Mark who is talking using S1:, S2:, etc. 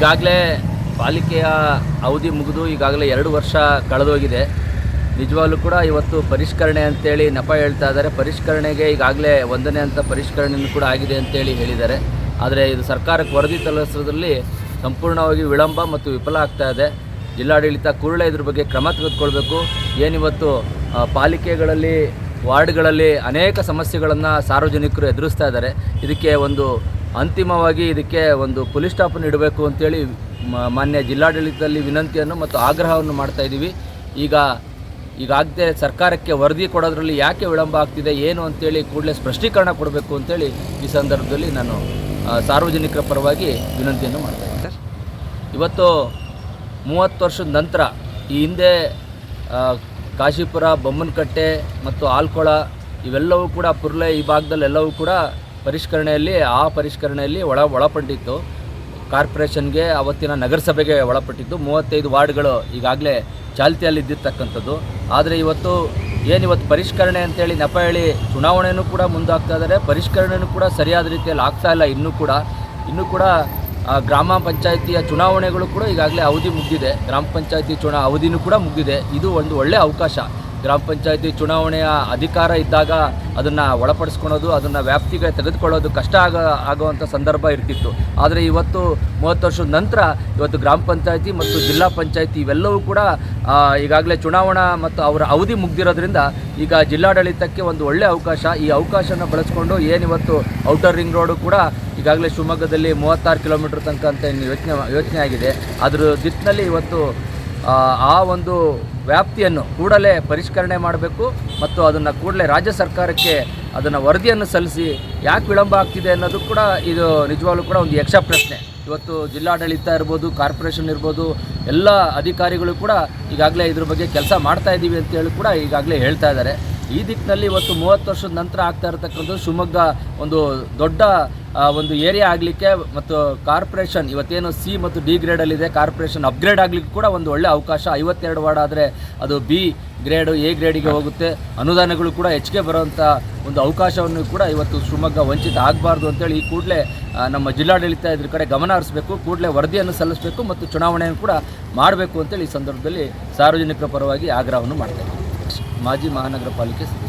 S1: ಈಗಾಗಲೇ ಪಾಲಿಕೆಯ ಅವಧಿ ಮುಗಿದು ಈಗಾಗಲೇ ಎರಡು ವರ್ಷ ಕಳೆದೋಗಿದೆ. ನಿಜವಾಗ್ಲೂ ಕೂಡ ಇವತ್ತು ಪರಿಷ್ಕರಣೆ ಅಂತೇಳಿ ನೆಪ ಹೇಳ್ತಾ ಇದ್ದಾರೆ. ಪರಿಷ್ಕರಣೆಗೆ ಈಗಾಗಲೇ ಒಂದನೇ ಹಂತ ಪರಿಷ್ಕರಣೆಯೂ ಕೂಡ ಆಗಿದೆ ಅಂತೇಳಿ ಹೇಳಿದ್ದಾರೆ. ಆದರೆ ಇದು ಸರ್ಕಾರಕ್ಕೆ ವರದಿ ತಲುಪಿಸೋದ್ರಲ್ಲಿ ಸಂಪೂರ್ಣವಾಗಿ ವಿಳಂಬ ಮತ್ತು ವಿಫಲ ಆಗ್ತಾ ಇದೆ. ಜಿಲ್ಲಾಡಳಿತ ಕೂಡಲೇ ಇದ್ರ ಬಗ್ಗೆ ಕ್ರಮ ತೆಗೆದುಕೊಳ್ಬೇಕು. ಏನಿವತ್ತು ಪಾಲಿಕೆಗಳಲ್ಲಿ, ವಾರ್ಡ್ಗಳಲ್ಲಿ ಅನೇಕ ಸಮಸ್ಯೆಗಳನ್ನು ಸಾರ್ವಜನಿಕರು ಎದುರಿಸ್ತಾ ಇದ್ದಾರೆ. ಇದಕ್ಕೆ ಒಂದು ಅಂತಿಮವಾಗಿ ಇದಕ್ಕೆ ಒಂದು ಪೊಲೀಸ್ ಸ್ಟಾಪ್ ಇಡಬೇಕು ಅಂತೇಳಿ ಮಾನ್ಯ ಜಿಲ್ಲಾಡಳಿತದಲ್ಲಿ ವಿನಂತಿಯನ್ನು ಮತ್ತು ಆಗ್ರಹವನ್ನು ಮಾಡ್ತಾ ಇದ್ದೀವಿ. ಈಗ ಈಗಾಗದೆ ಸರ್ಕಾರಕ್ಕೆ ವರದಿ ಕೊಡೋದ್ರಲ್ಲಿ ಯಾಕೆ ವಿಳಂಬ ಆಗ್ತಿದೆ ಏನು ಅಂತೇಳಿ ಕೂಡಲೇ ಸ್ಪಷ್ಟೀಕರಣ ಕೊಡಬೇಕು ಅಂತೇಳಿ ಈ ಸಂದರ್ಭದಲ್ಲಿ ನಾನು ಸಾರ್ವಜನಿಕರ ಪರವಾಗಿ ವಿನಂತಿಯನ್ನು ಮಾಡ್ತಾ ಇದ್ದೀನಿ. ಸರ್. ಇವತ್ತು ಮೂವತ್ತು ವರ್ಷದ ನಂತರ ಈ ಹಿಂದೆ ಕಾಶಿಪುರ ಬೊಮ್ಮನಕಟ್ಟೆ ಮತ್ತು ಆಲ್ಕೊಳ ಇವೆಲ್ಲವೂ ಕೂಡ ಪುರ್ಲೆ ಈ ಭಾಗದಲ್ಲೆಲ್ಲವೂ ಕೂಡ ಪರಿಷ್ಕರಣೆಯಲ್ಲಿ, ಆ ಪರಿಷ್ಕರಣೆಯಲ್ಲಿ ಒಳ, ಒಳಪಟ್ಟಿತ್ತು. ಕಾರ್ಪೊರೇಷನ್ಗೆ ಅವತ್ತಿನ ನಗರಸಭೆಗೆ ಒಳಪಟ್ಟಿದ್ದು ಮೂವತ್ತೈದು ವಾರ್ಡ್ಗಳು ಈಗಾಗಲೇ ಚಾಲ್ತಿಯಲ್ಲಿ ಇದ್ದಿರ್ತಕ್ಕಂಥದ್ದು ಆದರೆ ಇವತ್ತು ಏನಿವತ್ತು ಪರಿಷ್ಕರಣೆ ಅಂತೇಳಿ ನೆಪ ಹೇಳಿ ಚುನಾವಣೆಯೂ ಕೂಡ ಮುಂದಾಗ್ತಾ ಇದ್ದಾರೆ ಪರಿಷ್ಕರಣೆಯೂ ಕೂಡ ಸರಿಯಾದ ರೀತಿಯಲ್ಲಿ ಆಗ್ತಾ ಇಲ್ಲ ಇನ್ನೂ ಕೂಡ. ಇನ್ನೂ ಕೂಡ ಗ್ರಾಮ ಪಂಚಾಯಿತಿಯ ಚುನಾವಣೆಗಳು ಕೂಡ ಈಗಾಗಲೇ ಅವಧಿ ಮುಗಿದಿದೆ. ಗ್ರಾಮ ಪಂಚಾಯಿತಿ ಚುನಾ, ಅವಧಿನೂ ಕೂಡ ಮುಗಿದಿದೆ. ಇದು ಒಂದು ಒಳ್ಳೆಯ ಅವಕಾಶ. ಗ್ರಾಮ ಪಂಚಾಯಿತಿ ಚುನಾವಣೆಯ ಅಧಿಕಾರ ಇದ್ದಾಗ ಅದನ್ನು ಒಳಪಡಿಸ್ಕೊಳೋದು, ಅದನ್ನು ವ್ಯಾಪ್ತಿಗೆ ತೆಗೆದುಕೊಳ್ಳೋದು ಕಷ್ಟ ಆಗ ಆಗುವಂಥ ಸಂದರ್ಭ ಇರ್ತಿತ್ತು. ಆದರೆ ಇವತ್ತು ಮೂವತ್ತು ವರ್ಷದ ನಂತರ ಇವತ್ತು ಗ್ರಾಮ ಪಂಚಾಯಿತಿ ಮತ್ತು ಜಿಲ್ಲಾ ಪಂಚಾಯಿತಿ ಇವೆಲ್ಲವೂ ಕೂಡ ಈಗಾಗಲೇ ಚುನಾವಣಾ ಮತ್ತು ಅವರ ಅವಧಿ ಮುಗ್ದಿರೋದ್ರಿಂದ ಈಗ ಜಿಲ್ಲಾಡಳಿತಕ್ಕೆ ಒಂದು ಒಳ್ಳೆಯ ಅವಕಾಶ. ಈ ಅವಕಾಶನ ಬಳಸ್ಕೊಂಡು ಏನಿವತ್ತು ಔಟರ್ ರಿಂಗ್ ರೋಡು ಕೂಡ ಈಗಾಗಲೇ ಶಿವಮೊಗ್ಗದಲ್ಲಿ ಮೂವತ್ತಾರು ಕಿಲೋಮೀಟ್ರ್ ತನಕ ಅಂತ ಯೋಚನೆ ಯೋಚನೆ ಆಗಿದೆ ಅದರ ದಿಕ್ಕಿನಲ್ಲಿ ಇವತ್ತು ಆ ಒಂದು ವ್ಯಾಪ್ತಿಯನ್ನು ಕೂಡಲೇ ಪರಿಷ್ಕರಣೆ ಮಾಡಬೇಕು ಮತ್ತು ಅದನ್ನು ಕೂಡಲೇ ರಾಜ್ಯ ಸರ್ಕಾರಕ್ಕೆ ಅದನ್ನು ವರದಿಯನ್ನು ಸಲ್ಲಿಸಿ ಯಾಕೆ ವಿಳಂಬ ಆಗ್ತಿದೆ ಅನ್ನೋದು ಕೂಡ ಇದು ನಿಜವಾಗ್ಲೂ ಕೂಡ ಒಂದು ಯಕ್ಷ ಪ್ರಶ್ನೆ. ಇವತ್ತು ಜಿಲ್ಲಾಡಳಿತ ಇರ್ಬೋದು, ಕಾರ್ಪೊರೇಷನ್ ಇರ್ಬೋದು, ಎಲ್ಲ ಅಧಿಕಾರಿಗಳು ಕೂಡ ಈಗಾಗಲೇ ಇದ್ರ ಬಗ್ಗೆ ಕೆಲಸ ಮಾಡ್ತಾ ಇದ್ದೀವಿ ಅಂತೇಳಿ ಕೂಡ ಈಗಾಗಲೇ ಹೇಳ್ತಾ ಇದ್ದಾರೆ. ಈ ದಿಕ್ಕಿನಲ್ಲಿ ಇವತ್ತು ಮೂವತ್ತು ವರ್ಷದ ನಂತರ ಆಗ್ತಾ ಇರತಕ್ಕಂಥದ್ದು ಶಿವಮೊಗ್ಗ ಒಂದು ದೊಡ್ಡ ಒಂದು ಏರಿಯಾ ಆಗಲಿಕ್ಕೆ ಮತ್ತು ಕಾರ್ಪೊರೇಷನ್ ಇವತ್ತೇನು ಸಿ ಮತ್ತು ಡಿ ಗ್ರೇಡಲ್ಲಿದೆ ಕಾರ್ಪೊರೇಷನ್ ಅಪ್ಗ್ರೇಡ್ ಆಗಲಿಕ್ಕೆ ಕೂಡ ಒಂದು ಒಳ್ಳೆಯ ಅವಕಾಶ. ಐವತ್ತೆರಡು ವಾರ್ಡ್ ಆದರೆ ಅದು ಬಿ ಗ್ರೇಡು, ಎ ಗ್ರೇಡಿಗೆ ಹೋಗುತ್ತೆ. ಅನುದಾನಗಳು ಕೂಡ ಹೆಚ್ಚಿಗೆ ಬರುವಂಥ ಒಂದು ಅವಕಾಶವನ್ನು ಕೂಡ ಇವತ್ತು ಶಿವಮೊಗ್ಗ ವಂಚಿತ ಆಗಬಾರ್ದು ಅಂತೇಳಿ ಈ ಕೂಡಲೇ ನಮ್ಮ ಜಿಲ್ಲಾಡಳಿತ ಇದ್ರ ಕಡೆ ಗಮನ ಹರಿಸಬೇಕು, ಕೂಡಲೇ ವರದಿಯನ್ನು ಸಲ್ಲಿಸಬೇಕು ಮತ್ತು ಚುನಾವಣೆಯನ್ನು ಕೂಡ ಮಾಡಬೇಕು ಅಂತೇಳಿ ಈ ಸಂದರ್ಭದಲ್ಲಿ ಸಾರ್ವಜನಿಕರ ಪರವಾಗಿ ಆಗ್ರಹವನ್ನು ಮಾಡ್ತಾ ಇದ್ದೀನಿ ಮಾಜಿ ಮಹಾನಗರ ಪಾಲಿಕೆ ಸದಸ್ಯ